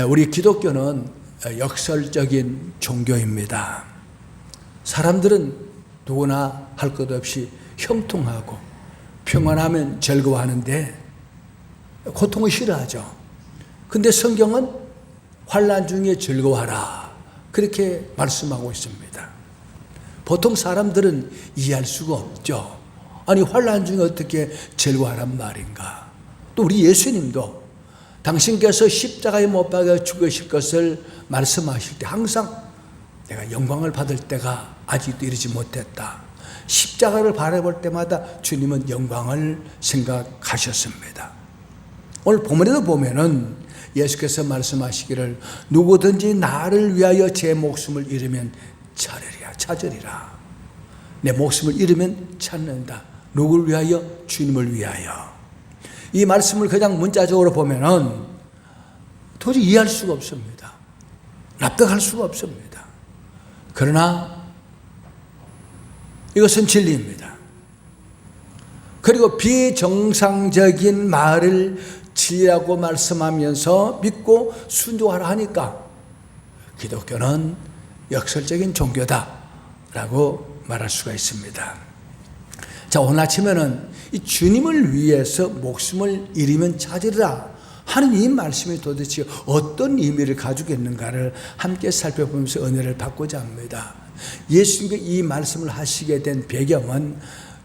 우리 기독교는 역설적인 종교입니다. 사람들은 누구나 할 것 없이 형통하고 평안하면 즐거워하는데 고통을 싫어하죠. 근데 성경은 환란 중에 즐거워하라. 그렇게 말씀하고 있습니다. 보통 사람들은 이해할 수가 없죠. 아니 환란 중에 어떻게 즐거워하란 말인가? 또 우리 예수님도 당신께서 십자가에 못 박아 죽으실 것을 말씀하실 때 항상 내가 영광을 받을 때가 아직도 이르지 못했다. 십자가를 바라볼 때마다 주님은 영광을 생각하셨습니다. 오늘 본문에도 보면은 예수께서 말씀하시기를 누구든지 나를 위하여 제 목숨을 잃으면 찾으리라 찾으리라 내 목숨을 잃으면 찾는다 누구를 위하여 주님을 위하여 이 말씀을 그냥 문자적으로 보면은 도저히 이해할 수가 없습니다. 납득할 수가 없습니다. 그러나 이것은 진리입니다. 그리고 비정상적인 말을 진리라고 말씀하면서 믿고 순종하라 하니까 기독교는 역설적인 종교다라고 말할 수가 있습니다. 자, 오늘 아침에는 이 주님을 위해서 목숨을 잃으면 찾으리라 하는 이 말씀이 도대체 어떤 의미를 가지고 있는가를 함께 살펴보면서 은혜를 받고자 합니다. 예수님께 이 말씀을 하시게 된 배경은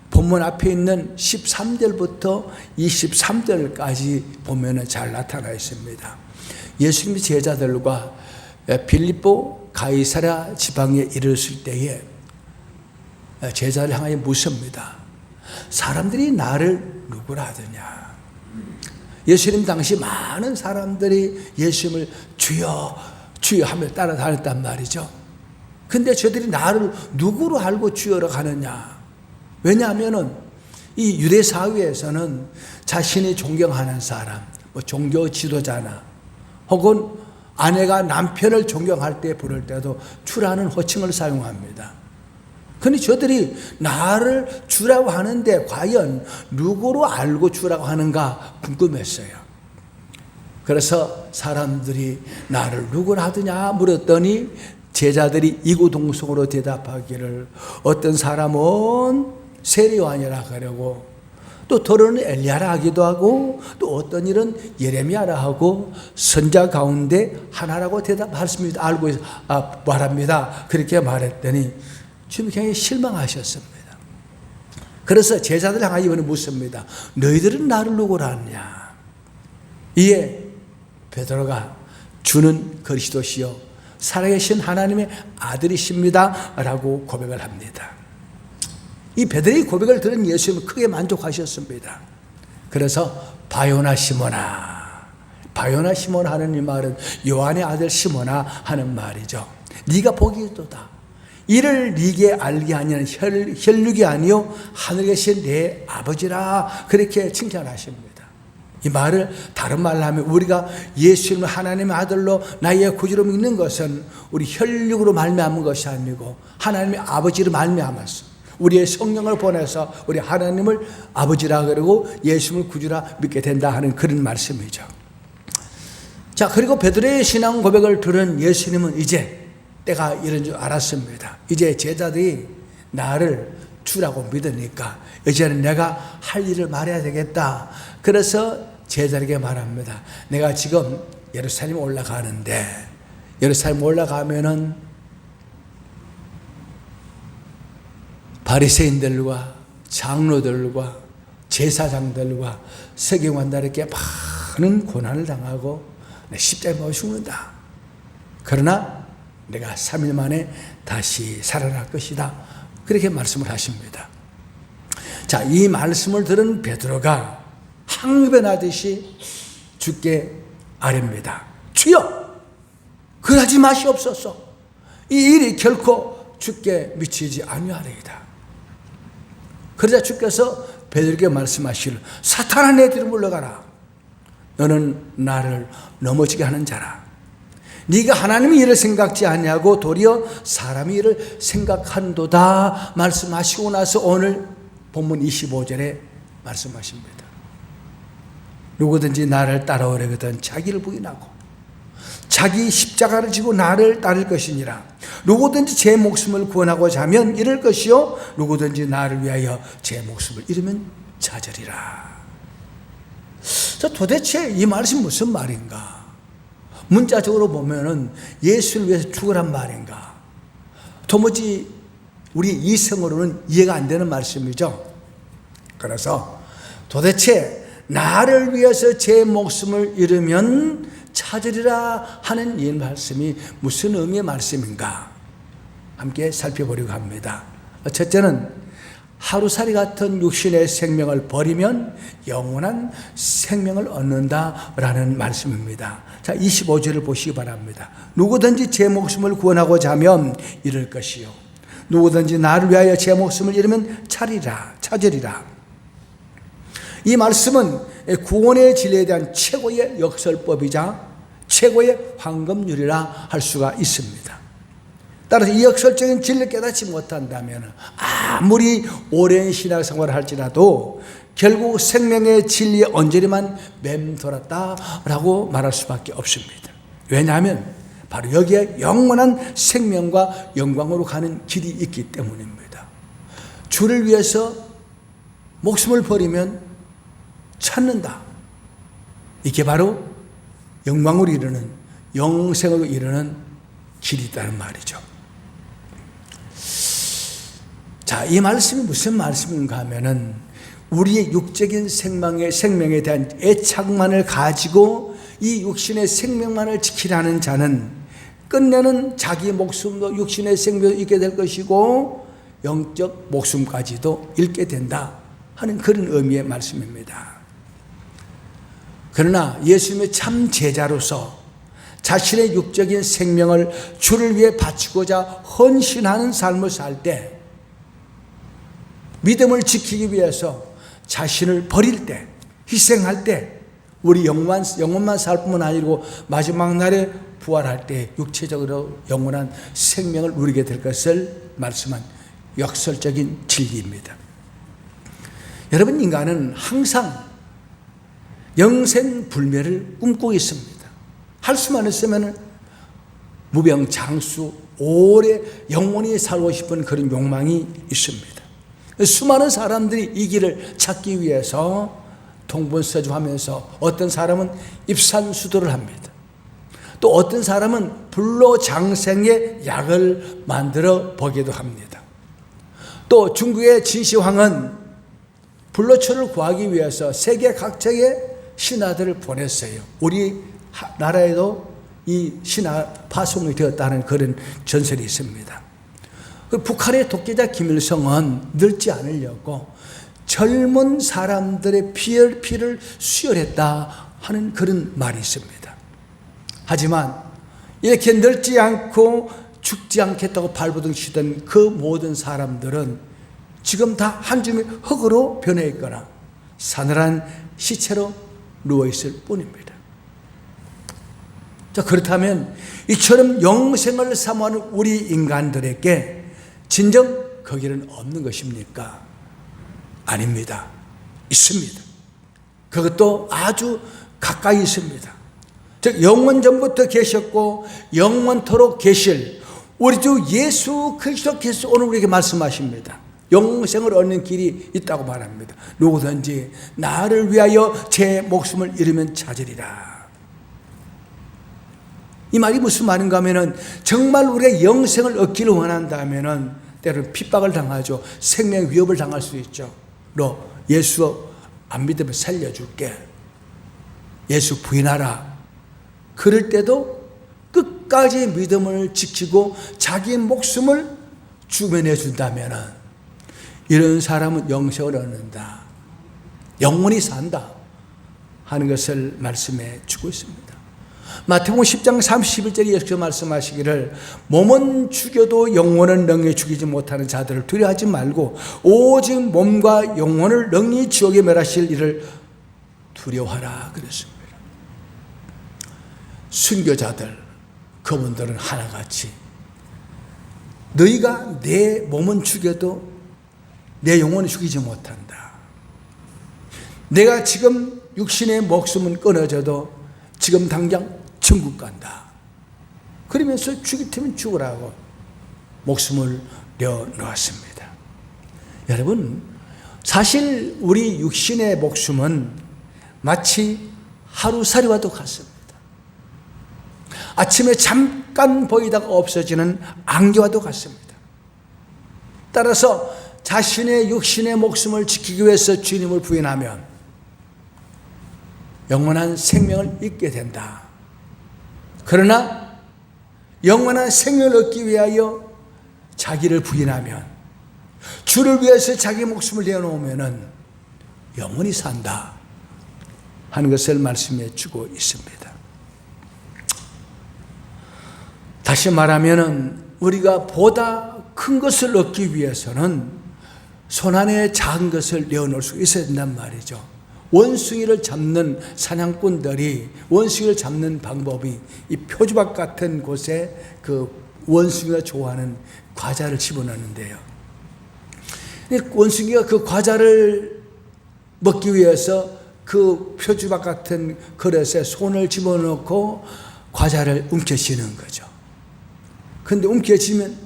본문 앞에 있는 13절부터 23절까지 보면 잘 나타나 있습니다. 예수님이 제자들과 빌립보 가이사라 지방에 이르렀을 때에 제자를 향하여 묻습니다. 사람들이 나를 누구라 하더냐? 예수님 당시 많은 사람들이 예수님을 주여 주여 하며 따라다녔단 말이죠. 근데 저들이 나를 누구로 알고 주여로 가느냐? 왜냐하면은 이 유대 사회에서는 자신이 존경하는 사람, 뭐 종교 지도자나 혹은 아내가 남편을 존경할 때 부를 때도 주라는 호칭을 사용합니다. 근데 저들이 나를 주라고 하는데 과연 누구로 알고 주라고 하는가 궁금했어요. 그래서 사람들이 나를 누구라 하더냐 물었더니 제자들이 이구동성으로 대답하기를 어떤 사람은 세리와니라 하려고 또 더러는 엘리야라 하기도 하고 또 어떤 일은 예레미야라 하고 선자 가운데 하나라고 대답했습니다. 알고 아, 말합니다. 그렇게 말했더니 주님 굉장히 실망하셨습니다. 그래서 제자들 향하여 이번에 묻습니다. 너희들은 나를 누구라 하느냐? 이에 베드로가 주는 그리스도시요 살아계신 하나님의 아들이십니다. 라고 고백을 합니다. 이 베드로의 고백을 들은 예수님은 크게 만족하셨습니다. 그래서 바요나 시모나 바요나 시모나 하는 이 말은 요한의 아들 시모나 하는 말이죠. 네가 복이 있도다. 이를 네게 알게 하냐는 혈, 혈육이 아니요 하늘에 계신 내 아버지라 그렇게 칭찬하십니다. 이 말을 다른 말로 하면 우리가 예수님을 하나님의 아들로 나의 구주로 믿는 것은 우리 혈육으로 말미암은 것이 아니고 하나님의 아버지로 말미암았어. 우리의 성령을 보내서 우리 하나님을 아버지라 그러고 예수님을 구주라 믿게 된다 하는 그런 말씀이죠. 자, 그리고 베드로의 신앙 고백을 들은 예수님은 이제 때가 이런 줄 알았습니다. 이제 제자들이 나를 주라고 믿으니까 이제는 내가 할 일을 말해야 되겠다. 그래서 제자에게 말합니다. 내가 지금 예루살렘 올라가는데 예루살렘 올라가면은 바리새인들과 장로들과 제사장들과 세경관들에게 많은 고난을 당하고 십자가에 못 죽는다. 그러나 내가 3일 만에 다시 살아날 것이다. 그렇게 말씀을 하십니다. 자, 이 말씀을 들은 베드로가 항변하듯이 주께 아뢰니다. 주여! 그러지 마시옵소서. 이 일이 결코 주께 미치지 아니하리이다. 그러자 주께서 베드로에게 말씀하시를 사탄아 내 뒤로 물러가라. 너는 나를 넘어지게 하는 자라. 네가 하나님의 일을 생각지 아니하고 도리어 사람의 일을 생각한도다 말씀하시고 나서 오늘 본문 25절에 말씀하십니다. 누구든지 나를 따라오려거든 자기를 부인하고 자기 십자가를 지고 나를 따를 것이니라. 누구든지 제 목숨을 구원하고자 하면 이럴 것이요. 누구든지 나를 위하여 제 목숨을 잃으면 찾으리라. 자, 도대체 이 말씀이 무슨 말인가? 문자적으로 보면은 예수를 위해서 죽으란 말인가? 도무지 우리 이성으로는 이해가 안 되는 말씀이죠. 그래서 도대체 나를 위해서 제 목숨을 잃으면 찾으리라 하는 이 말씀이 무슨 의미의 말씀인가? 함께 살펴보려고 합니다. 첫째는 하루살이 같은 육신의 생명을 버리면 영원한 생명을 얻는다라는 말씀입니다. 자, 25절을 보시기 바랍니다. 누구든지 제 목숨을 구원하고자 하면 이럴 것이요. 누구든지 나를 위하여 제 목숨을 잃으면 차리라, 찾으리라. 이 말씀은 구원의 진리에 대한 최고의 역설법이자 최고의 황금률이라 할 수가 있습니다. 따라서 이 역설적인 진리를 깨닫지 못한다면 아무리 오랜 신앙생활을 할지라도 결국 생명의 진리에 언저리만 맴돌았다라고 말할 수밖에 없습니다. 왜냐하면 바로 여기에 영원한 생명과 영광으로 가는 길이 있기 때문입니다. 주를 위해서 목숨을 버리면 찾는다. 이게 바로 영광으로 이르는 영생으로 이르는 길이라는 말이죠. 자, 이 말씀이 무슨 말씀인가 하면은 우리의 육적인 생명의 생명에 대한 애착만을 가지고 이 육신의 생명만을 지키라는 자는 끝내는 자기 목숨도 육신의 생명을 잃게 될 것이고 영적 목숨까지도 잃게 된다 하는 그런 의미의 말씀입니다. 그러나 예수님의 참 제자로서 자신의 육적인 생명을 주를 위해 바치고자 헌신하는 삶을 살 때 믿음을 지키기 위해서 자신을 버릴 때 희생할 때 우리 영만, 영혼만 살 뿐만 아니고 마지막 날에 부활할 때 육체적으로 영원한 생명을 누리게 될 것을 말씀한 역설적인 진리입니다. 여러분 인간은 항상 영생 불멸을 꿈꾸고 있습니다. 할 수만 있으면 무병장수 오래 영원히 살고 싶은 그런 욕망이 있습니다. 수많은 사람들이 이 길을 찾기 위해서 동분서주하면서 어떤 사람은 입산수도를 합니다. 또 어떤 사람은 불로장생의 약을 만들어 보기도 합니다. 또 중국의 진시황은 불로초를 구하기 위해서 세계 각처에 신하들을 보냈어요. 우리 나라에도 이 신하 파송이 되었다는 그런 전설이 있습니다. 그 북한의 독재자 김일성은 늙지 않으려고 젊은 사람들의 피를, 피를 수혈했다 하는 그런 말이 있습니다. 하지만 이렇게 늙지 않고 죽지 않겠다고 발버둥 치던 그 모든 사람들은 지금 다 한 줌의 흙으로 변해 있거나 사늘한 시체로 누워 있을 뿐입니다. 자, 그렇다면 이처럼 영생을 사모하는 우리 인간들에게 진정 거기는 없는 것입니까? 아닙니다. 있습니다. 그것도 아주 가까이 있습니다. 즉, 영원 전부터 계셨고, 영원토록 계실 우리 주 예수 그리스도께서 오늘 우리에게 말씀하십니다. 영생을 얻는 길이 있다고 말합니다. 누구든지 나를 위하여 제 목숨을 잃으면 찾으리라. 이 말이 무슨 말인가 하면은 정말 우리가 영생을 얻기를 원한다면은 때로는 핍박을 당하죠. 생명 위협을 당할 수 있죠. 너 예수 안 믿으면 살려줄게. 예수 부인하라. 그럴 때도 끝까지 믿음을 지키고 자기 목숨을 주변해 준다면은 이런 사람은 영생을 얻는다. 영원히 산다. 하는 것을 말씀해 주고 있습니다. 마태복음 10장 31절에 예수께서 말씀하시기를 몸은 죽여도 영혼은 능히 죽이지 못하는 자들을 두려워하지 말고 오직 몸과 영혼을 능히 지옥에 멸하실 일을 두려워하라 그랬습니다. 순교자들 그분들은 하나같이 너희가 내 몸은 죽여도 내 영혼을 죽이지 못한다. 내가 지금 육신의 목숨은 끊어져도 지금 당장 천국 간다. 그러면서 죽일 테면 죽으라고 목숨을 내어놓았습니다. 여러분, 사실 우리 육신의 목숨은 마치 하루살이와도 같습니다. 아침에 잠깐 보이다가 없어지는 안개와도 같습니다. 따라서 자신의 육신의 목숨을 지키기 위해서 주님을 부인하면 영원한 생명을 잊게 된다. 그러나 영원한 생명을 얻기 위하여 자기를 부인하면 주를 위해서 자기 목숨을 내어놓으면 영원히 산다 하는 것을 말씀해 주고 있습니다. 다시 말하면 우리가 보다 큰 것을 얻기 위해서는 손안에 작은 것을 내어놓을 수 있어야 된단 말이죠. 원숭이를 잡는 사냥꾼들이 원숭이를 잡는 방법이 이 표주박 같은 곳에 그 원숭이가 좋아하는 과자를 집어넣는데요. 원숭이가 그 과자를 먹기 위해서 그 표주박 같은 그릇에 손을 집어넣고 과자를 움켜쥐는 거죠. 근데 움켜쥐면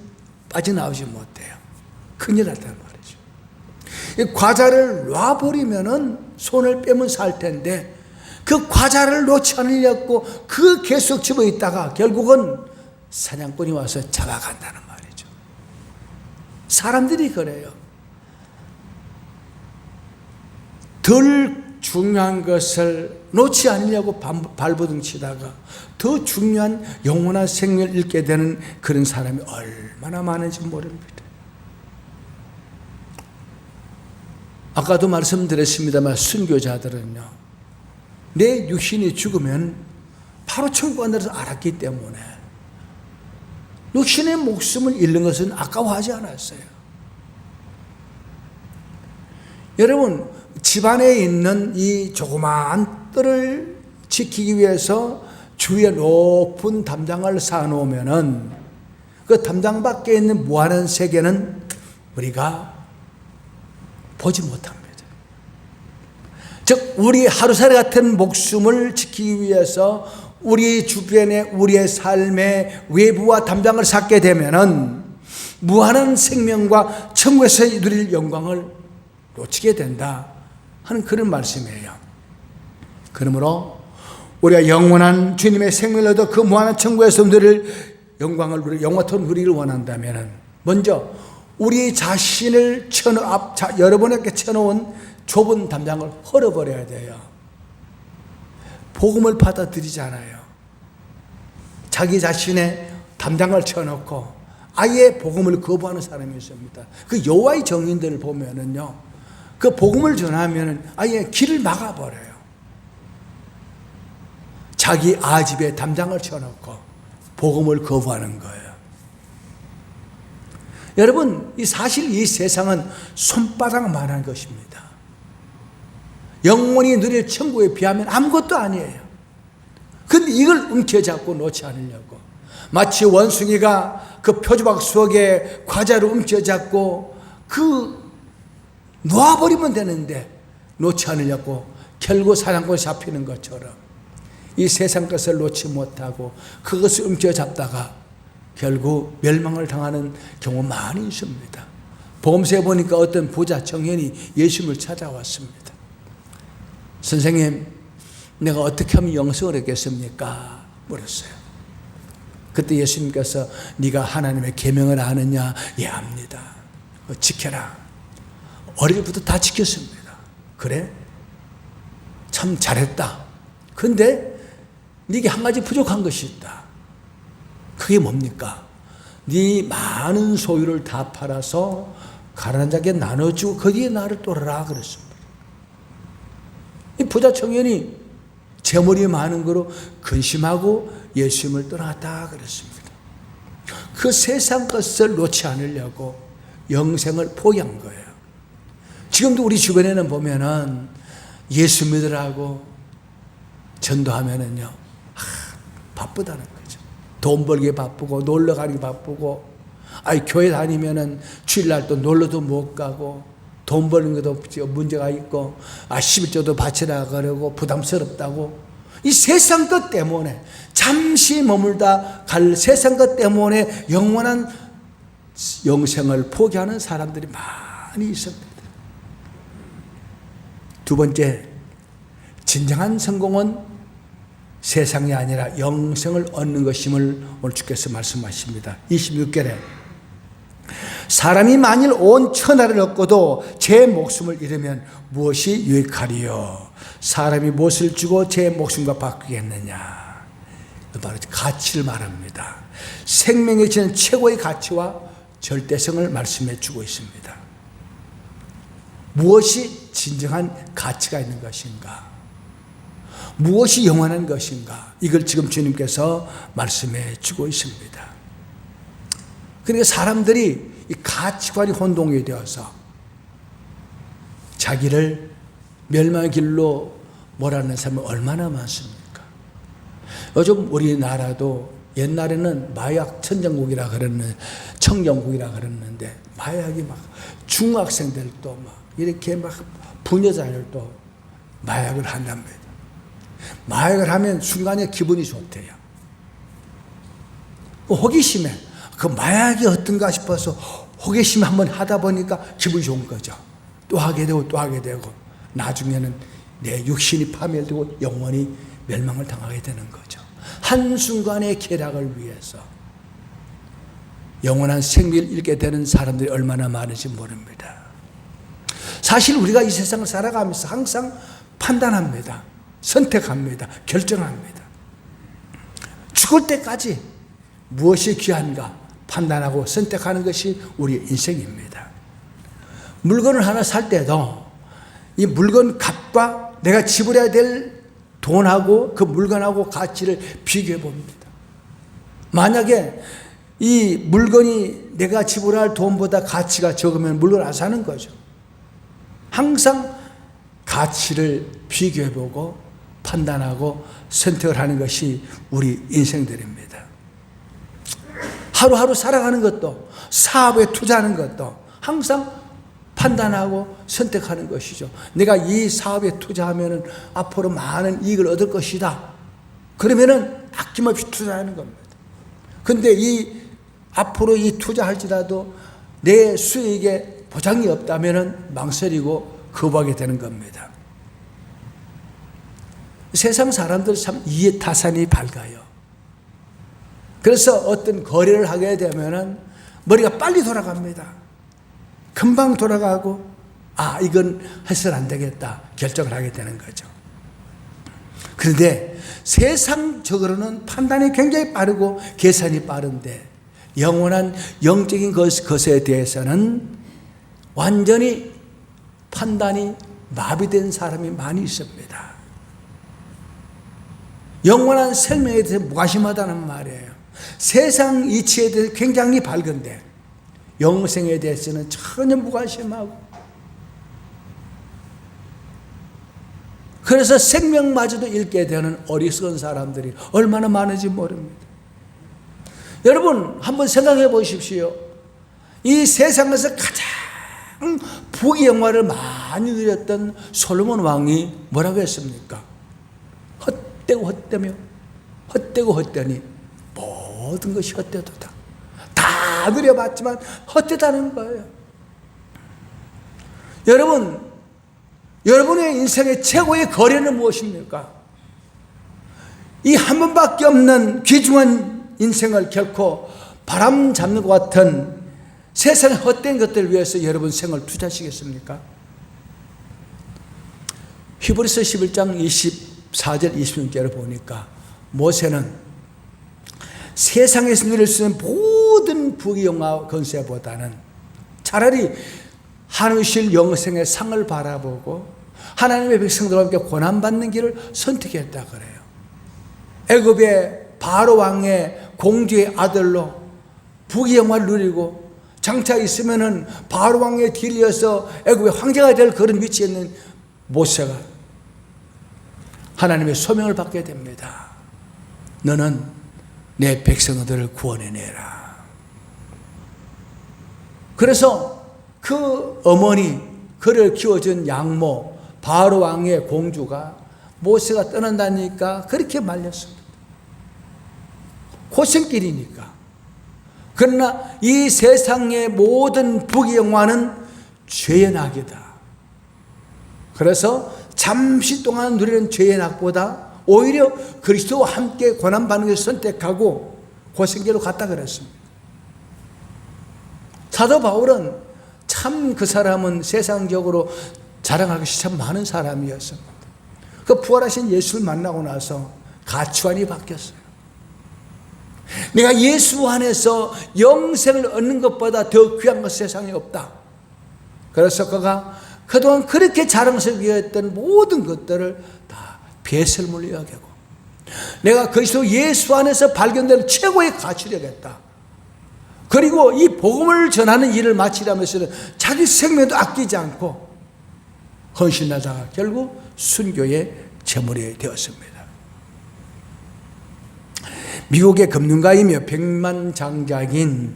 빠져나오지 못해요. 큰일 났단 말이죠. 이 과자를 놔버리면은 손을 빼면 살 텐데 그 과자를 놓지 않으려고 그 계속 집어 있다가 결국은 사냥꾼이 와서 잡아간다는 말이죠. 사람들이 그래요. 덜 중요한 것을 놓지 않으려고 발버둥 치다가 더 중요한 영원한 생명을 잃게 되는 그런 사람이 얼마나 많은지 모릅니다. 아까도 말씀드렸습니다만 순교자들은요. 내 육신이 죽으면 바로 천국 안에서 알았기 때문에 육신의 목숨을 잃는 것은 아까워하지 않았어요. 여러분 집안에 있는 이 조그마한 뜰을 지키기 위해서 주위에 높은 담장을 쌓아놓으면은 그 담장 밖에 있는 무한한 세계는 우리가 보지 못합니다. 즉, 우리 하루살이 같은 목숨을 지키기 위해서 우리 주변에 우리의 삶의 외부와 담장을 쌓게 되면은 무한한 생명과 천국에서 누릴 영광을 놓치게 된다 하는 그런 말씀이에요. 그러므로 우리가 영원한 주님의 생명을 얻어 그 무한한 천국에서 누릴 영광을 누리 영원토록 누리를 원한다면은 먼저 우리 자신을 쳐놓 앞 자, 여러분에게 쳐놓은 좁은 담장을 헐어버려야 돼요. 복음을 받아들이잖아요. 자기 자신의 담장을 쳐놓고 아예 복음을 거부하는 사람이 있습니다. 그 여호와의 정인들을 보면은요, 그 복음을 전하면은 아예 길을 막아버려요. 자기 아집에 담장을 쳐놓고 복음을 거부하는 거예요. 여러분, 이 사실 이 세상은 손바닥만한 것입니다. 영원히 누릴 천국에 비하면 아무것도 아니에요. 근데 이걸 움켜잡고 놓지 않으려고. 마치 원숭이가 그 표주박 속에 과자를 움켜잡고 그 놓아버리면 되는데 놓지 않으려고 결국 사냥꾼 잡히는 것처럼 이 세상 것을 놓지 못하고 그것을 움켜잡다가 결국 멸망을 당하는 경우 많이 있습니다. 보험세 보니까 어떤 부자 청년이 예수님을 찾아왔습니다. 선생님, 내가 어떻게 하면 영성을 얻겠습니까? 물었어요. 그때 예수님께서 네가 하나님의 계명을 아느냐? 예, 압니다. 지켜라. 어릴 때부터 다 지켰습니다. 그래? 참 잘했다. 근데 네게 한 가지 부족한 것이 있다. 그게 뭡니까? 네 많은 소유를 다 팔아서 가난한 자에게 나눠주고 거기에 나를 따라라 그랬습니다. 이 부자 청년이 재물이 많은 거로 근심하고 예수님을 떠났다 그랬습니다. 그 세상 것을 놓지 않으려고 영생을 포기한 거예요. 지금도 우리 주변에는 보면은 예수 믿으라고 전도하면은요, 아, 바쁘다는 거죠. 돈 벌기 바쁘고, 놀러 가기 바쁘고, 아이, 교회 다니면은 주일날 또 놀러도 못 가고, 돈 버는 것도 문제가 있고, 아, 11조도 바치라 그러고, 부담스럽다고. 이 세상 것 때문에 잠시 머물다 갈 세상 것 때문에 영원한 영생을 포기하는 사람들이 많이 있습니다. 두 번째, 진정한 성공은 세상이 아니라 영생을 얻는 것임을 오늘 주께서 말씀하십니다. 26절에 사람이 만일 온 천하를 얻고도 제 목숨을 잃으면 무엇이 유익하리요? 사람이 무엇을 주고 제 목숨과 바꾸겠느냐? 바로 가치를 말합니다. 생명에 지는 최고의 가치와 절대성을 말씀해 주고 있습니다. 무엇이 진정한 가치가 있는 것인가? 무엇이 영원한 것인가? 이걸 지금 주님께서 말씀해 주고 있습니다. 그러니까 사람들이 이 가치관이 혼동이 되어서 자기를 멸망의 길로 몰아내는 사람이 얼마나 많습니까? 요즘 우리나라도 옛날에는 마약 천정국이라 그랬는 청정국이라 그랬는데 마약이 막 중학생들도 막 이렇게 막 부녀자들도 마약을 한답니다. 마약을 하면 순간에 기분이 좋대요. 그 호기심에 그 마약이 어떤가 싶어서 호기심 한번 하다 보니까 기분이 좋은 거죠. 또 하게 되고 또 하게 되고 나중에는 내 육신이 파멸되고 영원히 멸망을 당하게 되는 거죠. 한순간의 쾌락을 위해서 영원한 생명을 잃게 되는 사람들이 얼마나 많은지 모릅니다. 사실 우리가 이 세상을 살아가면서 항상 판단합니다. 선택합니다. 결정합니다. 죽을 때까지 무엇이 귀한가 판단하고 선택하는 것이 우리의 인생입니다. 물건을 하나 살 때도 이 물건 값과 내가 지불해야 될 돈하고 그 물건하고 가치를 비교해 봅니다. 만약에 이 물건이 내가 지불할 돈보다 가치가 적으면 물건 안 사는 거죠. 항상 가치를 비교해 보고 판단하고 선택을 하는 것이 우리 인생들입니다. 하루하루 살아가는 것도 사업에 투자하는 것도 항상 판단하고 선택하는 것이죠. 내가 이 사업에 투자하면 앞으로 많은 이익을 얻을 것이다. 그러면은 아낌없이 투자하는 겁니다. 근데 이 앞으로 이 투자할지라도 내 수익에 보장이 없다면은 망설이고 거부하게 되는 겁니다. 세상 사람들 참 이해 타산이 밝아요. 그래서 어떤 거래를 하게 되면은 머리가 빨리 돌아갑니다. 금방 돌아가고 아 이건 해서는 안 되겠다 결정을 하게 되는 거죠. 그런데 세상적으로는 판단이 굉장히 빠르고 계산이 빠른데 영원한 영적인 것, 것에 대해서는 완전히 판단이 마비된 사람이 많이 있습니다. 영원한 생명에 대해서 무관심하다는 말이에요. 세상 이치에 대해서 굉장히 밝은데 영생에 대해서는 전혀 무관심하고 그래서 생명마저도 잃게 되는 어리석은 사람들이 얼마나 많은지 모릅니다. 여러분 한번 생각해 보십시오. 이 세상에서 가장 부귀 영화를 많이 누렸던 솔로몬 왕이 뭐라고 했습니까? 헛되고 헛되며 헛되고 헛되니 모든 것이 헛되도다. 다 누려봤지만 헛되다는 거예요. 여러분, 여러분의 인생의 최고의 거래는 무엇입니까? 이 한 번밖에 없는 귀중한 인생을 결코 바람 잡는 것 같은 세상의 헛된 것들 위해서 여러분 생을 투자하시겠습니까? 히브리서 11장 24절 26절을 보니까 모세는 세상에서 누릴 수 있는 모든 부귀영화 건세보다는 차라리 하늘실 영생의 상을 바라보고 하나님의 백성들과 함께 고난받는 길을 선택했다 그래요. 애굽의 바로 왕의 공주의 아들로 부귀영화를 누리고 장차 있으면은 바로 왕의 뒤이어서 애굽의 황제가 될 그런 위치에 있는 모세가 하나님의 소명을 받게 됩니다. 너는 내 백성들을 구원해내라. 그래서 그 어머니, 그를 키워준 양모, 바로 왕의 공주가 모세가 떠난다니까 그렇게 말렸습니다. 고생길이니까. 그러나 이 세상의 모든 부귀영화는 죄의 낙이다. 그래서 잠시 동안 누리는 죄의 낙보다 오히려 그리스도와 함께 고난 받는 것을 선택하고 고생길로 갔다 그랬습니다. 사도 바울은 참 그 사람은 세상적으로 자랑할 것이 참 많은 사람이었습니다. 그 부활하신 예수를 만나고 나서 가치관이 바뀌었어요. 내가 예수 안에서 영생을 얻는 것보다 더 귀한 것 세상에 없다. 그래서 그가 그동안 그렇게 자랑스럽게 했던 모든 것들을 다 배설물로 여기고 내가 그리스도 예수 안에서 발견된 최고의 가치를 여겼다. 그리고 이 복음을 전하는 일을 마치려면서는 자기 생명도 아끼지 않고 헌신하다가 결국 순교의 제물이 되었습니다. 미국의 금융가이며 백만장자인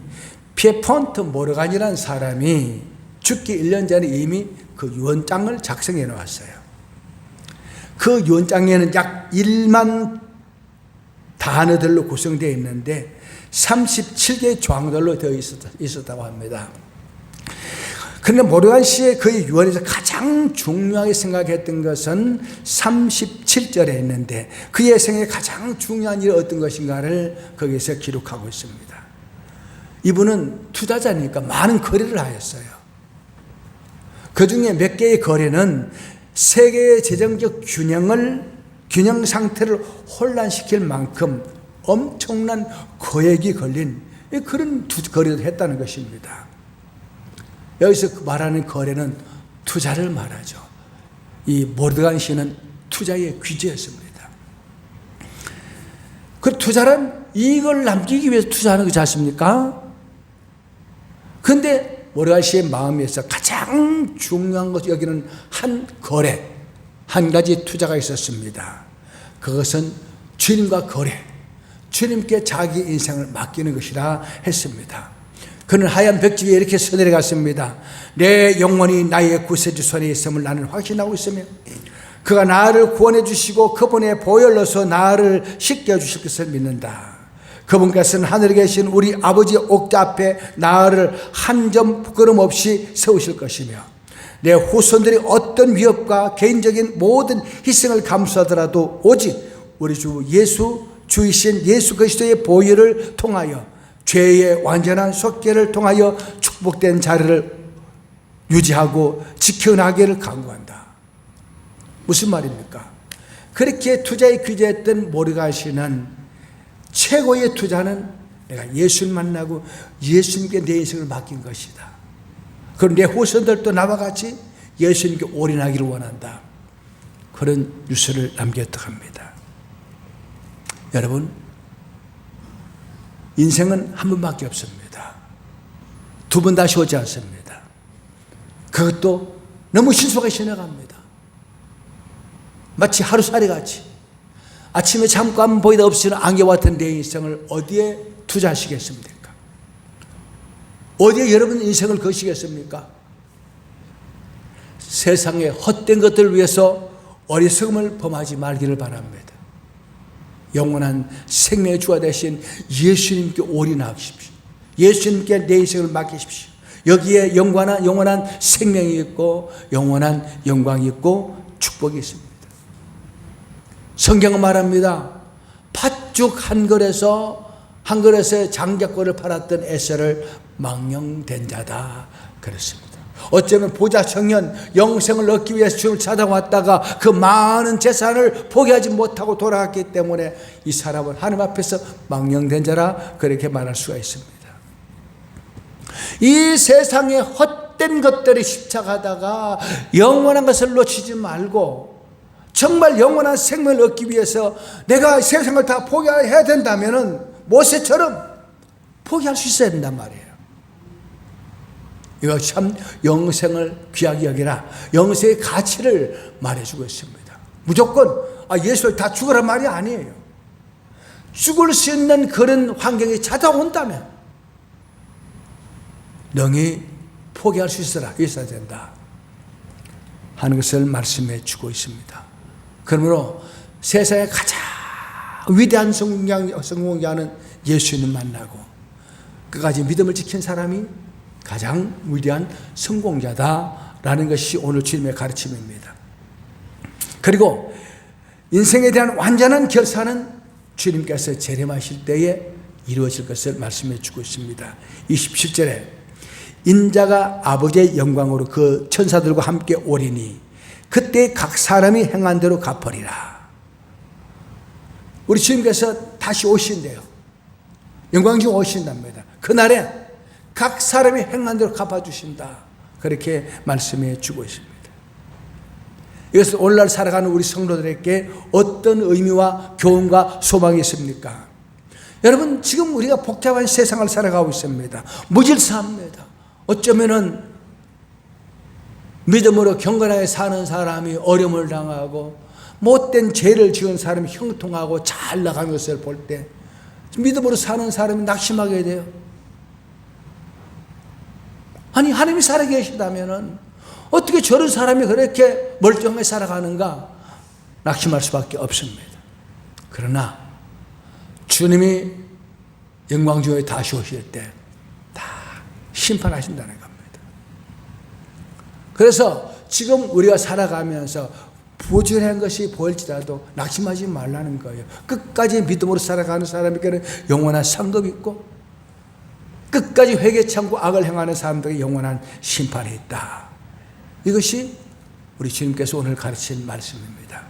피에폰트 모르간이라는 사람이 죽기 1년 전에 이미 그 유언장을 작성해 놓았어요. 그 유언장에는 약 1만 단어들로 구성되어 있는데 37개의 조항들로 되어 있었다, 있었다고 합니다. 그런데 모르간 씨의 그 유언에서 가장 중요하게 생각했던 것은 37절에 있는데 그의 생에 가장 중요한 일이 어떤 것인가를 거기서 기록하고 있습니다. 이분은 투자자니까 많은 거래를 하였어요. 그 중에 몇 개의 거래는 세계의 재정적 균형을 균형 상태를 혼란시킬 만큼 엄청난 거액이 걸린 그런 거래를 했다는 것입니다. 여기서 말하는 거래는 투자를 말하죠. 이 모르간 씨는 투자의 귀재였습니다. 그 투자란 이익을 남기기 위해서 투자하는 거지 않습니까? 근데 씨의 마음에서 가장 중요한 것 여기는 한 거래, 한 가지 투자가 있었습니다. 그것은 주님과 거래, 주님께 자기 인생을 맡기는 것이라 했습니다. 그는 하얀 벽지 위에 이렇게 서내려갔습니다. 내 영혼이 나의 구세주 손에 있음을 나는 확신하고 있으며 그가 나를 구원해 주시고 그분의 보혈로서 나를 씻겨 주실 것을 믿는다. 그분께서는 하늘에 계신 우리 아버지 옥자 앞에 나를 한 점 부끄럼 없이 세우실 것이며 내 후손들이 어떤 위협과 개인적인 모든 희생을 감수하더라도 오직 우리 주 예수 주이신 예수 그리스도의 보혈을 통하여 죄의 완전한 속죄를 통하여 축복된 자리를 유지하고 지켜나기를 강구한다. 무슨 말입니까? 그렇게 투자에 규제했던 모르가 씨는 최고의 투자는 내가 예수를 만나고 예수님께 내 인생을 맡긴 것이다. 그럼 내 후손들도 나와 같이 예수님께 올인하기를 원한다. 그런 뉴스를 남겼다 합니다. 여러분, 인생은 한 번밖에 없습니다. 두 번 다시 오지 않습니다. 그것도 너무 신속하게 지나갑니다. 마치 하루살이 같이 아침에 잠깐 보이다 없이는 안개 같은 내 인생을 어디에 투자하시겠습니까? 어디에 여러분 인생을 거시겠습니까? 세상의 헛된 것들을 위해서 어리석음을 범하지 말기를 바랍니다. 영원한 생명의 주가 되신 예수님께 올인하십시오. 예수님께 내 인생을 맡기십시오. 여기에 영원한, 영원한 생명이 있고, 영원한 영광이 있고, 축복이 있습니다. 성경은 말합니다. 팥죽 한 그릇에서, 한 그릇에 장작권을 팔았던 에서를 망령된 자다. 그랬습니다. 어쩌면 보자 청년 영생을 얻기 위해서 주님을 찾아왔다가 그 많은 재산을 포기하지 못하고 돌아갔기 때문에 이 사람은 하나님 앞에서 망령된 자라 그렇게 말할 수가 있습니다. 이 세상에 헛된 것들이 십착하다가 영원한 것을 놓치지 말고 정말 영원한 생명을 얻기 위해서 내가 세상을 다 포기해야 된다면은 모세처럼 포기할 수 있어야 된단 말이에요. 이거 참 영생을 귀하게 여기라. 영생의 가치를 말해주고 있습니다. 무조건 아, 예수를 다 죽으란 말이 아니에요. 죽을 수 있는 그런 환경이 찾아온다면 능히 포기할 수 있어라. 있어야 된다. 하는 것을 말씀해 주고 있습니다. 그러므로 세상에 가장 위대한 성공자, 성공자는 예수님 만나고 끝까지 믿음을 지킨 사람이 가장 위대한 성공자다라는 것이 오늘 주님의 가르침입니다. 그리고 인생에 대한 완전한 결산은 주님께서 재림하실 때에 이루어질 것을 말씀해 주고 있습니다. 27절에 인자가 아버지의 영광으로 그 천사들과 함께 오리니 그때 각 사람이 행한 대로 갚으리라. 우리 주님께서 다시 오신대요. 영광 중 오신답니다. 그날에 각 사람이 행한 대로 갚아주신다. 그렇게 말씀해 주고 있습니다. 이것은 오늘날 살아가는 우리 성도들에게 어떤 의미와 교훈과 소망이 있습니까? 여러분, 지금 우리가 복잡한 세상을 살아가고 있습니다. 무질서합니다. 어쩌면은 믿음으로 경건하게 사는 사람이 어려움을 당하고 못된 죄를 지은 사람이 형통하고 잘 나가는 것을 볼 때 믿음으로 사는 사람이 낙심하게 돼요. 아니 하나님이 살아계시다면은 어떻게 저런 사람이 그렇게 멀쩡하게 살아가는가 낙심할 수밖에 없습니다. 그러나 주님이 영광 중에 다시 오실 때 다 심판하신다는 겁니다. 그래서 지금 우리가 살아가면서 부지런한 것이 보일지라도 낙심하지 말라는 거예요. 끝까지 믿음으로 살아가는 사람에게는 영원한 상급이 있고 끝까지 회개 참고 악을 행하는 사람들에게 영원한 심판이 있다. 이것이 우리 주님께서 오늘 가르친 말씀입니다.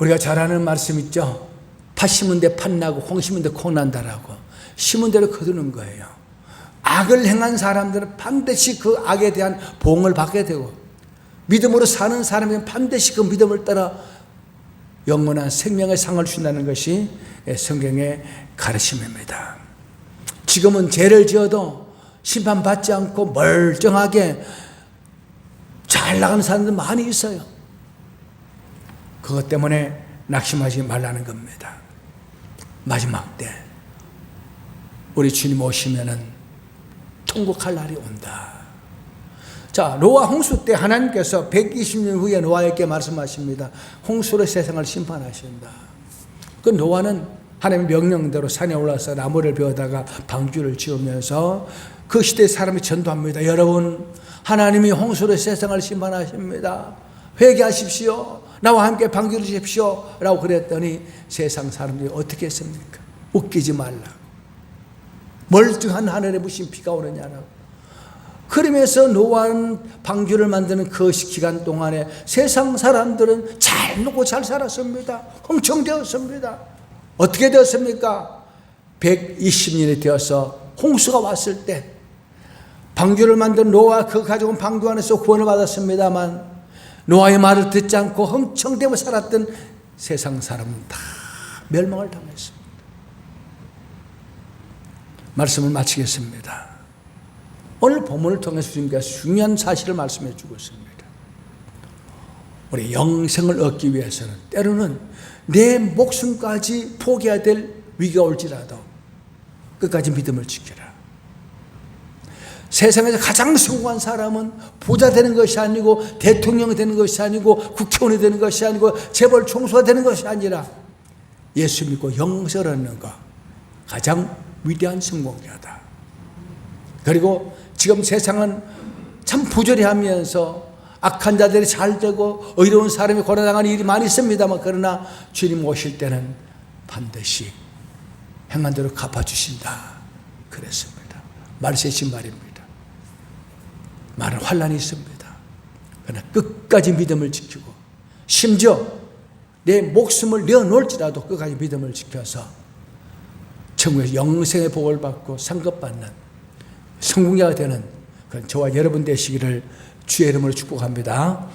우리가 잘 아는 말씀 있죠? 팥 심은 데 팥나고 콩 심은 데 콩 난다라고 심은 대로 거두는 거예요. 악을 행한 사람들은 반드시 그 악에 대한 보응을 받게 되고 믿음으로 사는 사람은 반드시 그 믿음을 따라 영원한 생명의 상을 준다는 것이 성경의 가르침입니다. 지금은 죄를 지어도 심판받지 않고 멀쩡하게 잘 나가는 사람들 많이 있어요. 그것 때문에 낙심하지 말라는 겁니다. 마지막 때 우리 주님 오시면은 통곡할 날이 온다. 자, 노아 홍수 때 하나님께서 120년 후에 노아에게 말씀하십니다. 홍수로 세상을 심판하신다. 그 노아는 하나님의 명령대로 산에 올라서 나무를 베어다가 방주를 지으면서 그 시대 사람이 전도합니다. 여러분, 하나님이 홍수로 세상을 심판하십니다. 회개하십시오. 나와 함께 방주를 지십시오. 라고 그랬더니 세상 사람들이 어떻게 했습니까? 웃기지 말라. 멀쩡한 하늘에 무슨 비가 오느냐라고. 그러면서 노아는 방주를 만드는 그 기간 동안에 세상 사람들은 잘 먹고 잘 살았습니다. 흥청되었습니다. 어떻게 되었습니까? 120년이 되어서 홍수가 왔을 때 방주를 만든 노아 그 가족은 방주 안에서 구원을 받았습니다만 노아의 말을 듣지 않고 흥청대고 살았던 세상 사람은 다 멸망을 당했습니다. 말씀을 마치겠습니다. 오늘 본문을 통해서 주님께서 중요한 사실을 말씀해 주고 있습니다. 우리 영생을 얻기 위해서는 때로는 내 목숨까지 포기해야 될 위기가 올지라도 끝까지 믿음을 지켜라. 세상에서 가장 성공한 사람은 부자 되는 것이 아니고 대통령이 되는 것이 아니고 국회의원이 되는 것이 아니고 재벌 총수가 되는 것이 아니라 예수 믿고 영생을 얻는 것 가장 위대한 성공자다. 그리고 지금 세상은 참 부조리하면서 악한 자들이 잘 되고 의로운 사람이 고난당하는 일이 많이 있습니다만 그러나 주님 오실 때는 반드시 행한 대로 갚아주신다. 그랬습니다. 말세신 말입니다. 많은 환란이 있습니다. 그러나 끝까지 믿음을 지키고 심지어 내 목숨을 내어놓을지라도 끝까지 믿음을 지켜서 천국에서 영생의 복을 받고 상급받는 성공자가 되는 그런 저와 여러분 되시기를 주의 이름으로 축복합니다.